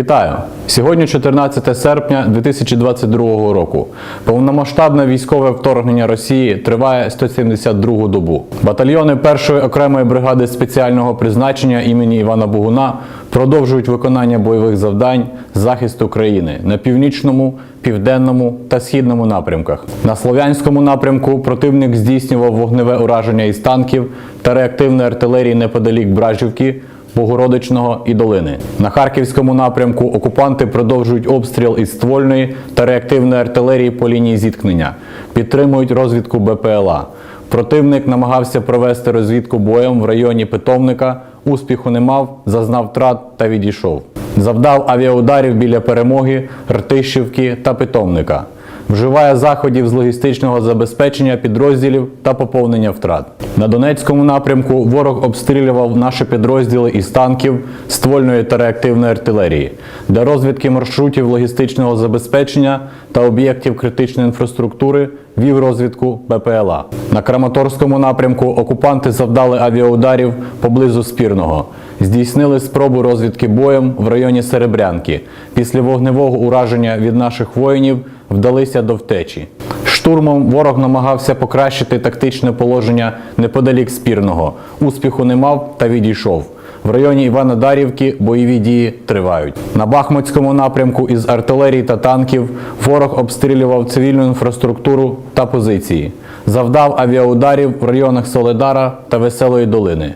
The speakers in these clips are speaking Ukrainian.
Вітаю! Сьогодні 14 серпня 2022 року. Повномасштабне військове вторгнення Росії триває 172 добу. Батальйони першої окремої бригади спеціального призначення імені Івана Богуна продовжують виконання бойових завдань захисту країни на північному, південному та східному напрямках. На слов'янському напрямку противник здійснював вогневе ураження із танків та реактивної артилерії неподалік Бражівки. Богородичного і долини. На харківському напрямку окупанти продовжують обстріл із ствольної та реактивної артилерії по лінії зіткнення, підтримують розвідку БПЛА. Противник намагався провести розвідку боєм в районі питомника, успіху не мав, зазнав втрат та відійшов. Завдав авіаударів біля перемоги, Ртищівки та питомника. Вживає заходів з логістичного забезпечення підрозділів та поповнення втрат. На Донецькому напрямку ворог обстрілював наші підрозділи із танків, ствольної та реактивної артилерії, для розвідки маршрутів логістичного забезпечення та об'єктів критичної інфраструктури вів розвідку БПЛА. На Краматорському напрямку окупанти завдали авіаударів поблизу Спірного. Здійснили спробу розвідки боєм в районі Серебрянки. Після вогневого ураження від наших воїнів вдалися до втечі. Штурмом ворог намагався покращити тактичне положення неподалік Спірного. Успіху не мав та відійшов. В районі Івана-Дарівки бойові дії тривають. На Бахмутському напрямку із артилерії та танків ворог обстрілював цивільну інфраструктуру та позиції. Завдав авіаударів в районах Соледара та Веселої долини.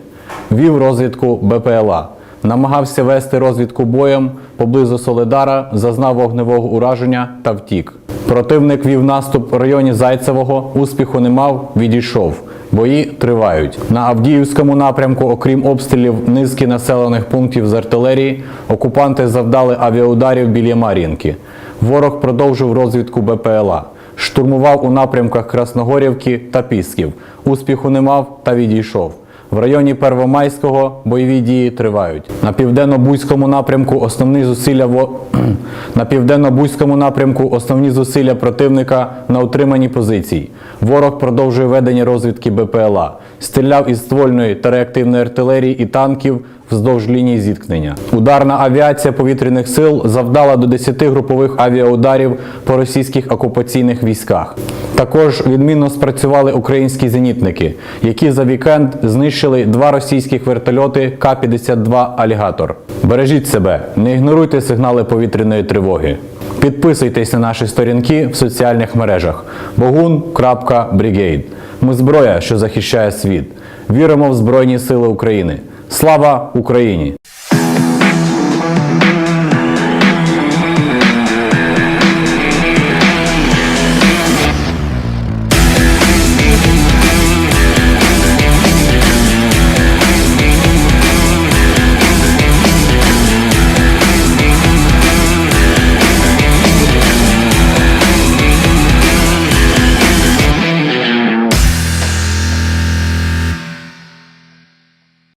Вів розвідку БПЛА. Намагався вести розвідку боєм поблизу Соледара, зазнав вогневого ураження та втік. Противник вів наступ в районі Зайцевого, успіху не мав, відійшов. Бої тривають. На Авдіївському напрямку, окрім обстрілів низки населених пунктів з артилерії, окупанти завдали авіаударів біля Мар'їнки. Ворог продовжив розвідку БПЛА. Штурмував у напрямках Красногорівки та Пісків. Успіху не мав та відійшов. В районі Первомайського бойові дії тривають. На південно-бузькому напрямку основні зусилля во... на південно-бузькому напрямку основні зусилля противника на утриманні позицій. Ворог продовжує ведення розвідки БПЛА, стріляв із ствольної та реактивної артилерії і танків вздовж лінії зіткнення. Ударна авіація повітряних сил завдала до 10 групових авіаударів по російських окупаційних військах. Також відмінно спрацювали українські зенітники, які за вікенд знищили два російських вертольоти К-52 Алігатор. Бережіть себе, не ігноруйте сигнали повітряної тривоги. Підписуйтесь на наші сторінки в соціальних мережах bogun.brigade. Ми зброя, що захищає світ. Віримо в Збройні Сили України. Слава Україні!